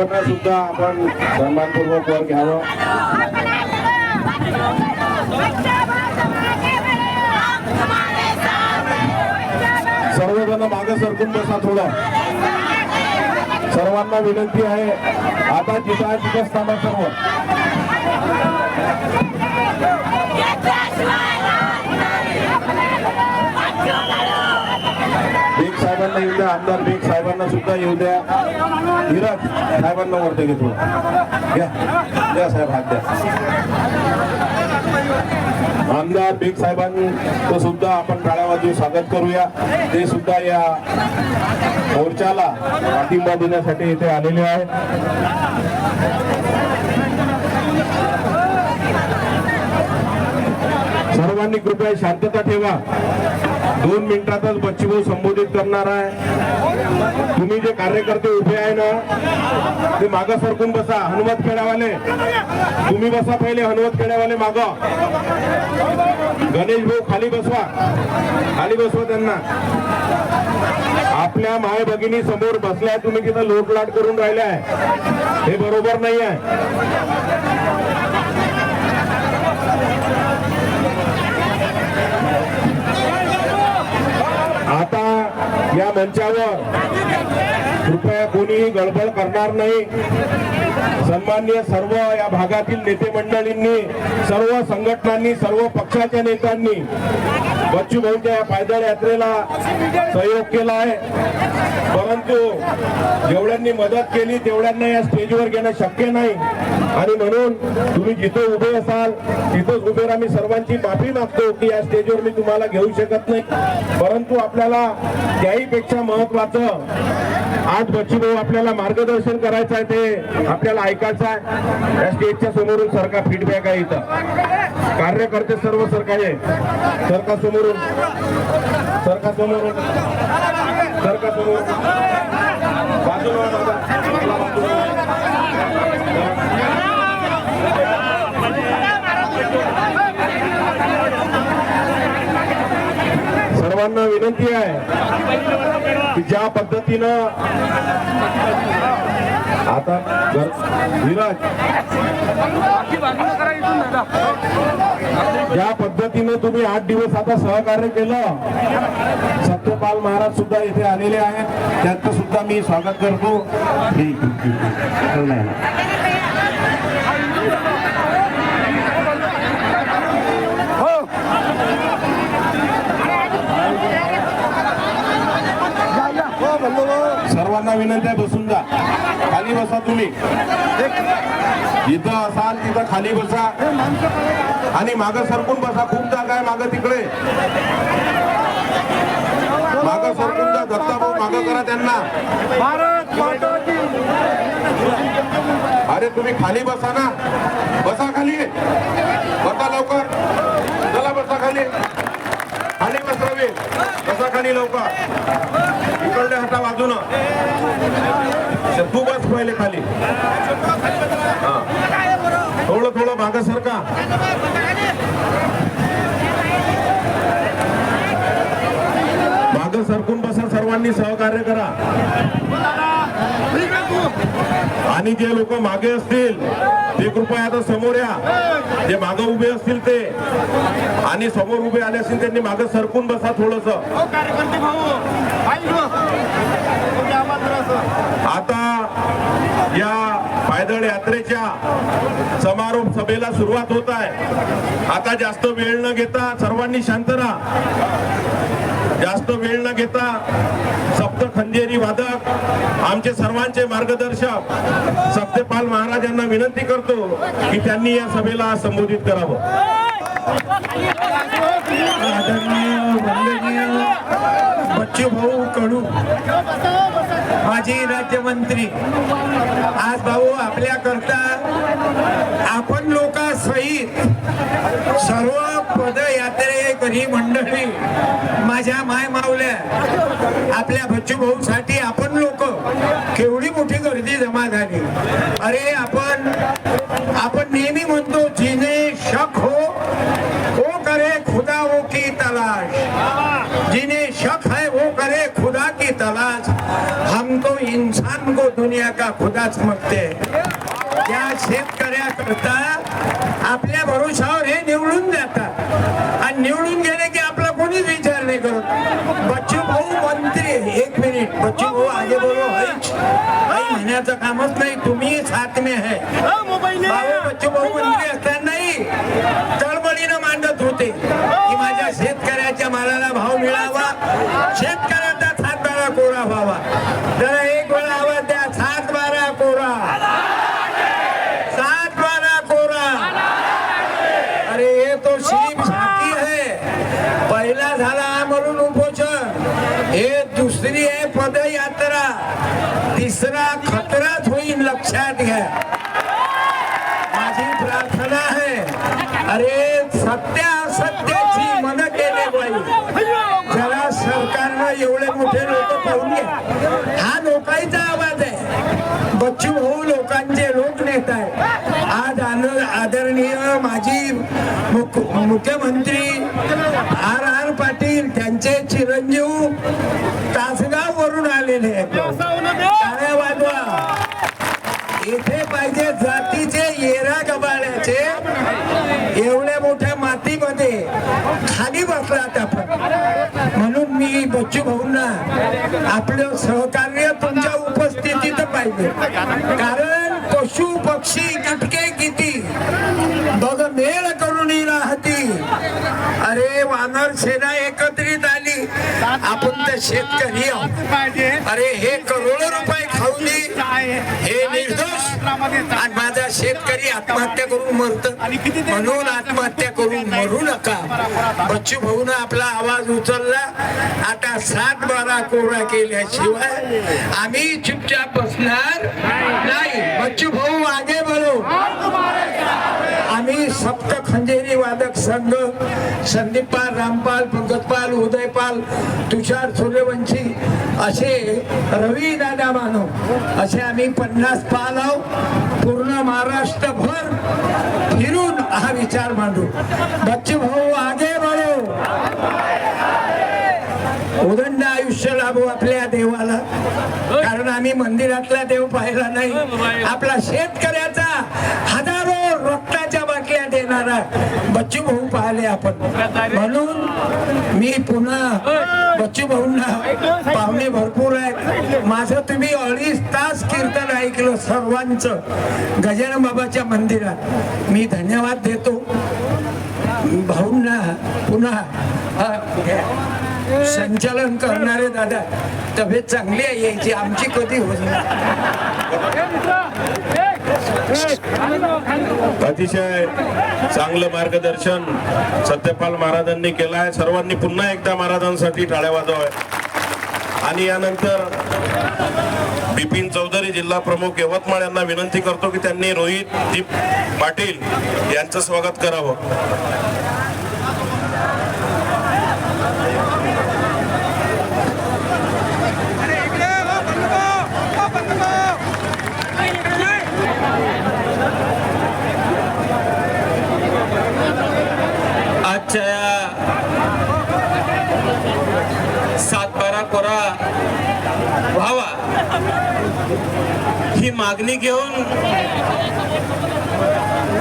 साहेबांना सुद्धा आपण सन्मानपूर्वक वर घ्यावं. सर्वजण मागे सरकून बसा थोडं. सर्वांना विनंती आहे आता जिथं आहे तिथंच थांबा सर्व बेग साहेबांना येऊ द्या आमदार बेग साहेबांना सुद्धा येऊ द्या. धीरज साहेबांना वरती घेतो घ्या द्या साहेब हात द्या. आमदार बेग साहेबांचं सुद्धा आपण टाळ्या स्वागत करूया. ते सुद्धा या मोर्चाला पाठिंबा देण्यासाठी इथे आलेले आहेत. सर्वांनी कृपया शांतता ठेवा. दोन मिनिटातच बच्चूभाऊ संबोधित करणार आहे. तुम्ही जे कार्यकर्ते उभे आहे ना ते मागं सरकून बसा हनुमत खेड्यावाले. तुम्ही बसा पहिले हनुमत खेड्यावाले माग. गणेश भाऊ खाली बसवा. खाली बसवा त्यांना. आपल्या माय भगिनी समोर बसल्या तुम्ही तिथं लोटलाट करून राहिल्या हे बरोबर नाही आहे आता या मंचावर कृपया कोणीही गडबड करणार नाही. सन्मान्य सर्व या भागातील नेते मंडळींनी सर्व संघटनांनी सर्व पक्षाच्या नेत्यांनी बच्चू भाऊच्या या पायदळ यात्रेला सहयोग केला आहे. परंतु जेवढ्यांनी मदत केली तेवढ्यांना या स्टेजवर घेणं शक्य नाही. आणि म्हणून तुम्ही जिथे उभे असाल तिथंच उभे राहा. मी सर्वांची माफी मागतो की या स्टेजवर मी तुम्हाला घेऊ शकत नाही. परंतु आपल्याला त्याही पेक्षा महत्वाचं आज बच्चूभाऊ आपल्याला मार्गदर्शन करायचं आहे ते आपल्याला ऐकायचं आहे. या स्टेजच्या समोरून सरकार फीडबॅक आहे इथं. कार्यकर्ते सर्व सरकाचे सरकार समोरून सरकार समोरून सरकार समोरून. बाजूला वळा दादा. मला बाजूला वळा. सर्वांना विनंती आहे की ज्या पद्धतीनं आता जर- विराज ज्या पद्धतीनं तुम्ही आठ दिवस आता सहकार्य केलं सत्यपाल महाराज सुद्धा इथे आलेले आहेत. त्यांचं सुद्धा मी स्वागत करतो ठीक, ठीक, ठीक. नाही, नाही. सर्वांना विनंती आहे बसून जा. खाली बसा तुम्ही. जिथं असाल तिथं खाली बसा. आणि मागं सरकून बसा. खूप जागा आहे मागं तिकडे. मागं सरकून जा. दत्ताभाऊ मागं करा त्यांना. अरे तुम्ही खाली बसा ना. बसा खाली. बसा लवकर चला बसा खाली खाली बस रवी बसा लोक इकडले हटा बाजूनं. तू पहिले खाली. हा. थोडं थोडं मागं सरका मागं सरकून बसा सर्वांनी सहकार्य करा. आणि जे लोक मागे असतील ते कृपया आता समोर या. जे मागे उभे असतील ते. आणि समोर उभे आले असतील त्यांनी मागे सरकून बसा थोडस. आता या पायदळ यात्रेच्या समारोप सभेला सुरुवात होत आहे. आता जास्त वेळ न घेता सर्वांनी शांत राहा. जास्त वेळ न घेता सप्त खंजेरी वादक आमचे सर्वांचे मार्गदर्शक सत्यपाल महाराजांना विनंती करतो की त्यांनी या सभेला संबोधित करावं. आदरणीय बच्चू भाऊ कडू. माजी राज्यमंत्री. आज भाऊ आपल्या करता आपण लोकांसहित सर्व पदयात्रेकरी मंडळी माझ्या माय मावल्या आपल्या बच्चू भाऊ साठी आपण लोक केवढी मोठी गर्दी जमा झाली. अरे आपण आपण नेहमी म्हणतो जी शक हो वो करे खुदा वो की तलाश जिन्हें शक है वो करे खुदा की तलाश हम तो इंसान को दुनिया का खुदा हैं. या शेतकऱ्याकरता आपल्या भरोशावर हे निवडून जातात आणि निवडून गेले की आपला कोणीच विचार नाही करत. बच्चू भाऊ मंत्री एक मिनिट. बच्चू भाऊ आगे बोलो हैच म्हणण्याचं कामच नाही. तुम्ही साथ में है. बच्चू भाऊ मंत्री असतानाही तळमळीनं मांडत होते की माझ्या शेतकऱ्याच्या मालाला भाव मिळावा शेतकऱ्याचा सात बारा कोरा व्हावा जरा एक वेळा आवाज द्या सात बारा कोरा सात बारा कोरा अरे ये तो सिर्फ झाकी है पहिला झाला म्हणून उपोषण हे दुसरी आहे पदयात्रा तिसरा खतराच होईल लक्षात घ्या माझी प्रार्थना आहे अरे सत्य सत्याची मन केले बाई. जरा सरकारनं एवढे मोठे लोक पाहुणे हा लोकांचा आवाज आहे. बच्चू भाऊ लोकांचे लोकनेता आहे आज आदरणीय माजी मुख- मुख्यमंत्री आर आर पाटील त्यांचे चिरंजीव तासगाव वरून आलेले आहेत टाळ्या वाजवा इथे पाहिजे जातीचे येरा गबाळ्याचे एवढ्या मोठ्या मातीमध्ये खाली बसलात आपण म्हणून मी बच्चू भाऊंना आपलं सहकार्य तुमच्या उपस्थितीत पाहिजे. कारण पशु पक्षी कीटके किती बघ मेळ करून राहती अरे वानर सेना एकत्रित आली. आपण तर शेतकरी आहोत. अरे हे करोडो रुपये खाऊ दे. हे निर्दोष आणि माझा शेतकरी आत्महत्या करून मरत. म्हणून आत्महत्या करून मरू नका. बच्चू भाऊन आपला आवाज उचलला. आता सात बारा कोरा केल्याशिवाय आम्ही चुपचाप बसणार नाही. बच्चू भाऊ आगे बोलो आम्ही सप्त खंजेरी वादक संघ संदीपाल रामपाल पंकजपाल उदयपाल तुषार सूर्यवंशी असे रवी दादा मानव असे आम्ही पन्नास पाल आहोत पूर्ण महाराष्ट्रभर फिरून हा विचार मांडू. बच्चू भाऊ आगे बढो उदंड आयुष्य लाभू आपल्या देवाला. कारण आम्ही मंदिरातला देव पाहिला नाही. आपला शेतकऱ्याचा हजारो करणारा बच्चू भाऊ पाहिले आपण. म्हणून मी पुन्हा बच्चू भाऊंना पाहुणे भरपूर आहेत. माझं तुम्ही अडीच तास कीर्तन ऐकलं सर्वांचं. गजानन बाबाच्या मंदिरात. मी धन्यवाद देतो. भाऊंना पुन्हा संचालन करणारे दादा तब्येत चांगली आहे यायची आमची कधी होईल? अतिशय चांगलं मार्गदर्शन सत्यपाल महाराजांनी केलं आहे सर्वांनी पुन्हा एकदा महाराजांसाठी टाळ्या वाजवाय आणि यानंतर बिपिन चौधरी जिल्हा प्रमुख यवतमाळ यांना विनंती करतो की त्यांनी रोहित दीप पाटील यांचं स्वागत करावं आजच्या या सातबारा कोरा व्हावा ही मागणी घेऊन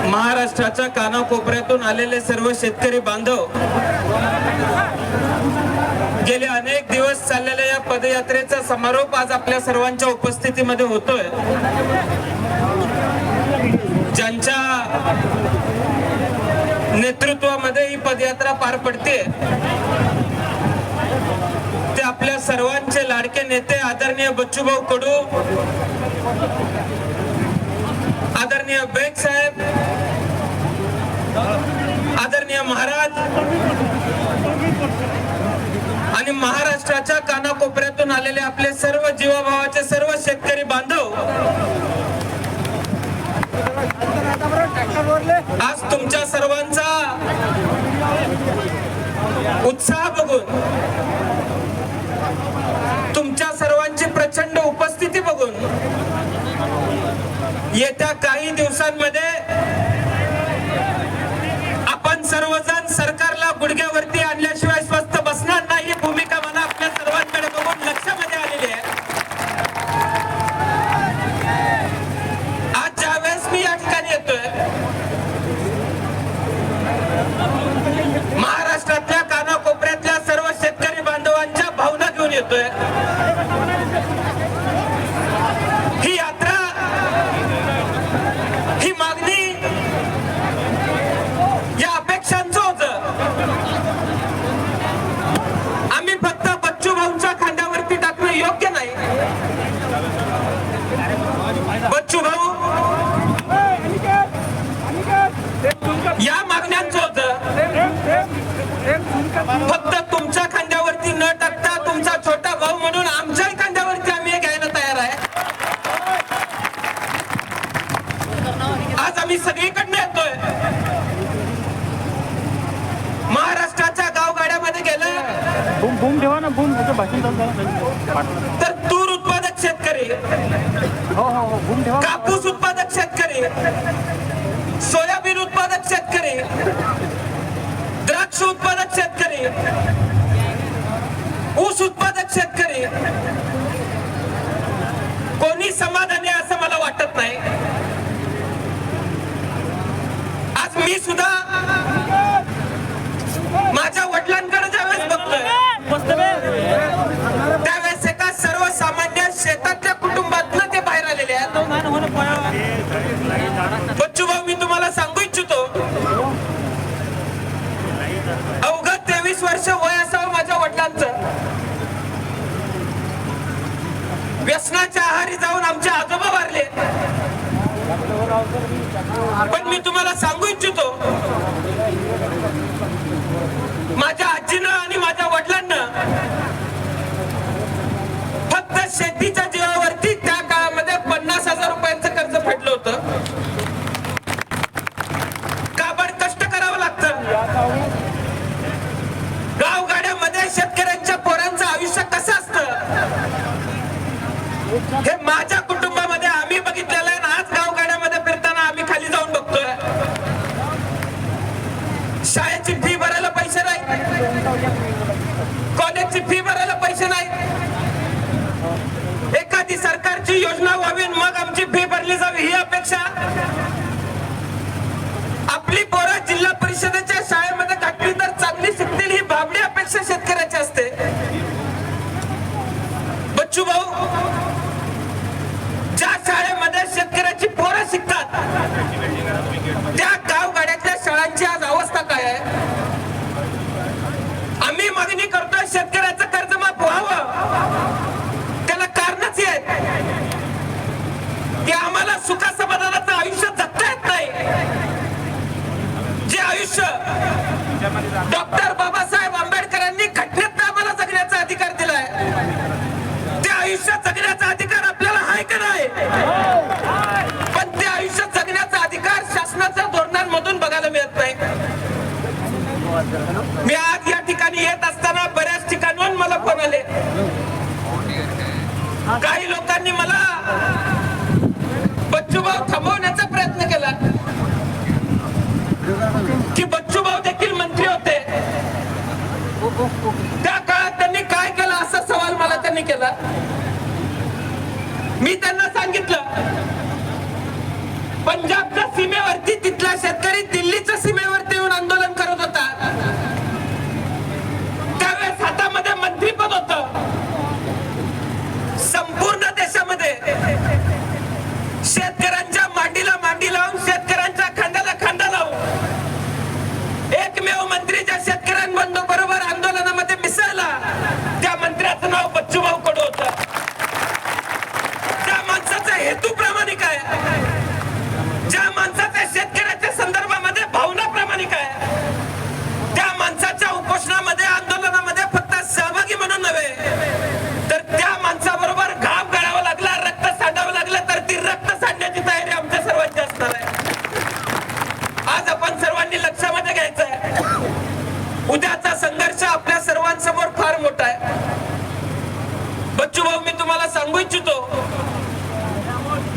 महाराष्ट्राच्या कानाकोपऱ्यातून आलेले सर्व शेतकरी बांधव गेले अनेक दिवस चाललेल्या या पदयात्रेचा समारोप आज आपल्या सर्वांच्या उपस्थितीमध्ये होतोय. ज्यांच्या नेतृत्वामध्ये ही पदयात्रा पार पडते आपल्या सर्वांचे लाडके नेते आदरणीय बच्चूभाऊ कडू आदरणीय बेग साहेब आदरणीय महाराज आणि महाराष्ट्राच्या कानाकोपऱ्यातून आलेले आपले सर्व जीवाभावाचे सर्व शेतकरी बांधव आज तुमच्या सर्वांचा उत्साह बघून तुमच्या सर्वांची प्रचंड उपस्थिती बघून येत्या काही दिवसांमध्ये आपण सर्व 네. तर तूर उत्पादक शेतकरी हो हो हो कापूस उत्पादक शेतकरी सोयाबीन उत्पादक शेतकरी द्राक्ष उत्पादक शेतकरी ऊस उत्पादक शेतकरी कोणी समाधानी आहे असं मला वाटत नाही. आज मी सुद्धा माझ्या वडिलांकडे बच्चू भाऊ मी तुम्हाला सांगू इच्छितो. अवघ तेवीस वर्ष वय असावं माझ्या वडिलांचं. व्यसनाच्या आहारी जाऊन आमचे आजोबा वारले. पण मी तुम्हाला सांगू इच्छितो माझ्या आजीनं आणि माझ्या वडिलांना फक्त शेतीच्या जीवावरती त्या काळामध्ये पन्नास हजार रुपयांचं कर्ज फेडलं होतं काबड कष्ट करावं लागतं गावगाड्यामध्ये शेतकऱ्यांच्या पोरांचं आयुष्य कसं असतं हे माझ्या कुटुंबामध्ये आम्ही बघितलेलं आहे आज गावगाड्यामध्ये फिरताना आम्ही खाली जाऊन बघतोय. शाळेची फी भरायला पैसे नाही. कॉलेजची फी भरायला पैसे नाही. एखादी सरकारची योजना व्हावी मग आमची फी भरली जावी ही अपेक्षा. आपली पोरं जिल्हा परिषदेच्या शाळेमध्ये घातली तर चांगली शिकतील ही भाबडी अपेक्षा शेतकऱ्याची असते. बच्चू भाऊ शाळेमध्ये शेतकऱ्याची पोरं शिकतात. त्या गावगाड्यातल्या शाळांची आज अवस्था काय आहे आम्ही मागणी करतोय शेतकऱ्याचं कर्जमाफ व्हावं त्याला कारणच हे आहे की आम्हाला सुखा समाधानाचं आयुष्य जगता येत नाही जे आयुष्य डॉक्टर बाबासाहेब आंबेडकरांनी घटनेत आम्हाला जगण्याचा अधिकार दिलाय ते आयुष्य जगण्याचा अधिकार आपल्याला आहे का नाही पण ते आयुष्य जगण्याचा अधिकार शासनाच्या धोरणांमधून बघायला मिळत नाही मी आज या ठिकाणी येत असताना बऱ्याच ठिकाणून मला फोन आले. काही लोकांनी मला बच्चूभाऊ थांबवण्याचा प्रयत्न केला. की बच्चूभाऊ देखील मंत्री होते. त्या काळात त्यांनी काय केलं असा सवाल मला त्यांनी केला. मी त्यांना सांगितलं पंजाबच्या सीमेवरती तिथला शेतकरी दिल्लीच्या सीमेवरती येऊन आंदोलन करत होता त्यावेळेस हातामध्ये मंत्रीपद होत संपूर्ण देशामध्ये शेतकऱ्यांच्या मांडीला मांडी लावून शेतकऱ्यांच्या खांद्याला खांदा लावून एकमेव मंत्री ज्या शेतकऱ्यांबंधू बरोबर आंदोलनामध्ये मिसळला त्या मंत्र्याचं नाव बच्चूभाऊ कडू होत त्या माणसाचा हेतू प्रामाणिक आहे ज्या माणसाच्या शेतकऱ्याच्या संदर्भामध्ये भावना प्रामाणिक आहे त्या माणसाच्या उपोषणामध्ये आंदोलनामध्ये फक्त सहभागी म्हणून नव्हे तर त्या माणसाबरोबर घाम गाळावा लागला रक्त सांडावं लागलं तर ती रक्त सांडण्याची तयारी आमच्या सर्वांची असणार आहे आज आपण सर्वांनी लक्षामध्ये घ्यायचं आहे उद्याचा संघर्ष आपल्या सर्वांसमोर फार मोठा आहे बच्चू भाऊ मी तुम्हाला सांगू इच्छितो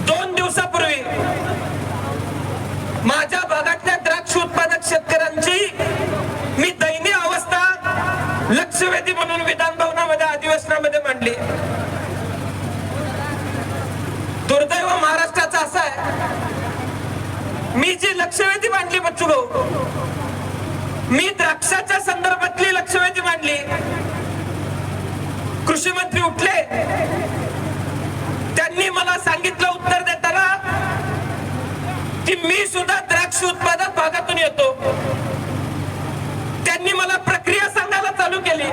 दोन दिवसापूर्वी माझ्या भागातल्या द्राक्ष उत्पादक शेतकऱ्यांची मी दयनीय अवस्था लक्षवेधी म्हणून विधान भवनामध्ये अधिवेशनामध्ये मांडली दुर्दैव महाराष्ट्राचं असं आहे मी जी लक्षवेधी मांडली बच्चू भाऊ मी द्राक्षाच्या संदर्भातली लक्षवेधी मांडली. कृषी मंत्री उठले. त्यांनी मला सांगितलं उत्तर देताना की मी सुद्धा द्राक्ष उत्पादक भागातून येतो. त्यांनी मला प्रक्रिया सांगायला चालू केली.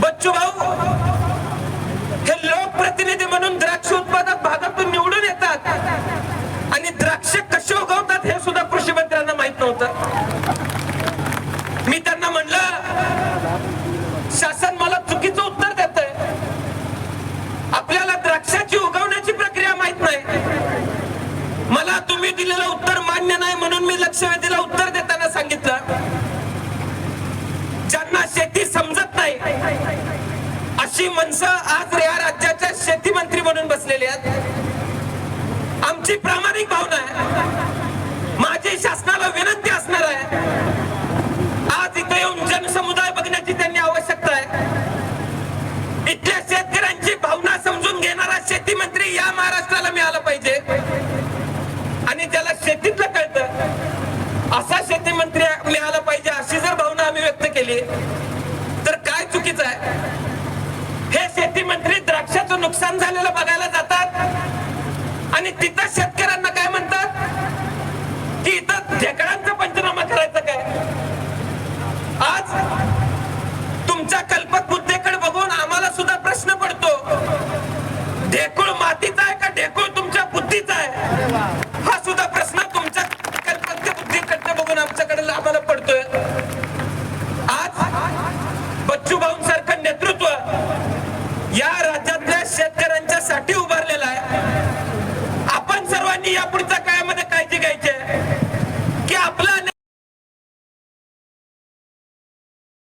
बच्चू भाऊ हे लोकप्रतिनिधी म्हणून द्राक्ष उत्पादक भागातून निवडून येतात आणि द्राक्ष कशी उगवतात हे सुद्धा कृषी मंत्र्यांना माहीत नव्हतं मी त्यांना म्हणलं शासन मला चुकीचं उत्तर देत आपल्याला द्राक्षाची उगवण्याची प्रक्रिया माहीत नाही मला तुम्ही दिलेलं उत्तर मान्य नाही म्हणून मी लक्षवेधीला उत्तर देताना सांगितलं ज्यांना आमची मनसा आज या राज्याच्या शेती मंत्री म्हणून बसलेली आहेत. आमची प्रामाणिक भावना आहे. माझी शासनाला विनंती असणार आहे. आज इथे येऊन जनसमुदाय बघण्याची त्यांनी आवश्यकता आहे. इथल्या शेतकऱ्यांची भावना समजून घेणारा शेती मंत्री या महाराष्ट्राला मिळाला पाहिजे. आणि ज्याला शेतीतलं कळतं असा शेती मंत्री मिळाला पाहिजे अशी जर भावना आम्ही व्यक्त केली तर काय चुकीचं आहे? हे शेती मंत्री द्राक्षाचं नुकसान झालेलं बघायला जातात. आणि तिथं शेतकऱ्यांना काय म्हणतात? की इथं ढेकळांचा पंचनामा करायचं काय?